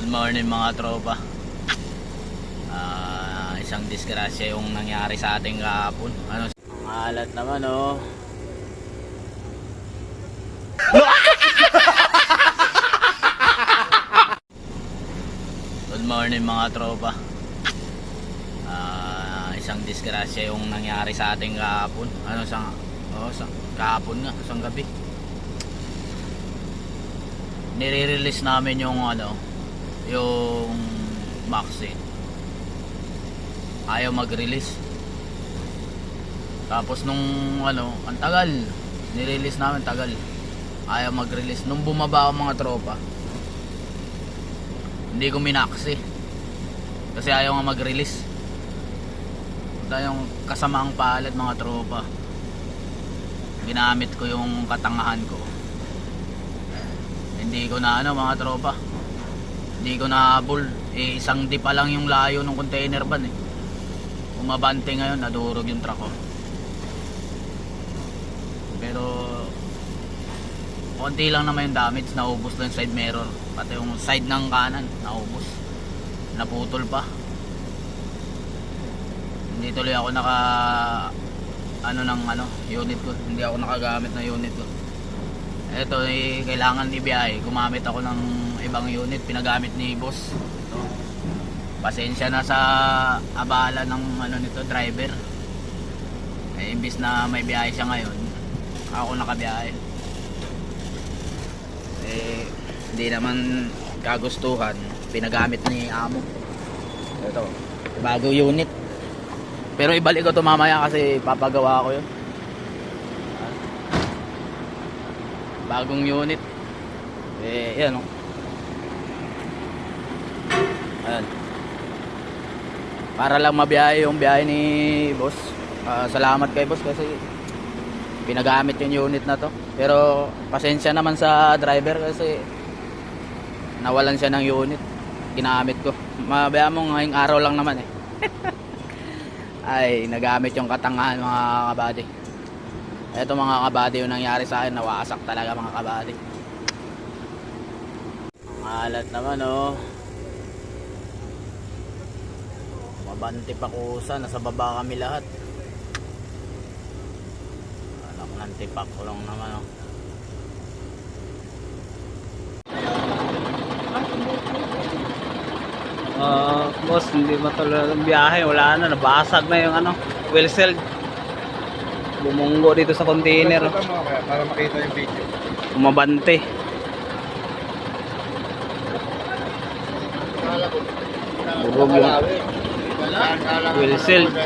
Good morning mga tropa. Ah, isang disgrasya yung nangyari sa ating kahapon. Ano? Alat naman oh. Good morning mga tropa. Ah, isang disgrasya yung nangyari sa ating kahapon. Ano sa oh, sa kahapon nga, isang gabi. Nire-release namin yung ano, yung Maxi. Ayaw mag-release. Tapos nung ano, ang tagal. Nirelease namin tagal. Ayaw mag-release. Nung bumaba ang mga tropa, hindi ko minaksi. Kasi ayaw nga mag-release. Tayong kasamaang palad mga tropa. Ginamit ko yung katangahan ko. Hindi ko na ano mga tropa. Hindi ko na habol. Eh, isang di pa lang yung layo ng container van eh. Umabante ngayon, nadurog yung truck ko. Pero konti lang naman yung damage, naubos lang yung side mirror. Pati yung side ng kanan, naubos. Naputol pa. Hindi tuloy ako naka ano ng ano, unit ko. Hindi ako nakagamit ng unit ko. Ito, eh, kailangan ibiyahe. Gumamit ako ng ibang unit. Pinagamit ni boss. Ito. Pasensya na sa abala ng ano nito, driver. Eh, imbis na may biyahe siya ngayon, ako nakabiyahe. Eh, hindi naman kagustuhan. Pinagamit ni amo. Ito, bago unit. Pero ibalik ko to mamaya kasi papagawa ko yun. bagong unit eh yan o ayan. Para lang mabiyahe yung biyahe ni boss. Ah, salamat kay boss kasi pinagamit yung unit na to. Pero pasensya naman sa driver kasi nawalan siya ng unit. Ginamit ko. Mabaya mo ngayong araw lang naman eh. Ay nagamit yung katangahan mga kabady. Eto mga kabady yung nangyari sa akin, nawasak talaga mga kabady. Ang alat naman oh. Mabanti pa kusa, nasa baba kami lahat. Anak ng tipak ko lang naman oh. Ah, boss, hindi matuloy ang biyahe. Wala na, nabasag na yung ano, wheel cell. Bumunggo dito sa container. Para para makita yung video. Umabante. Bugog yung o el Celta.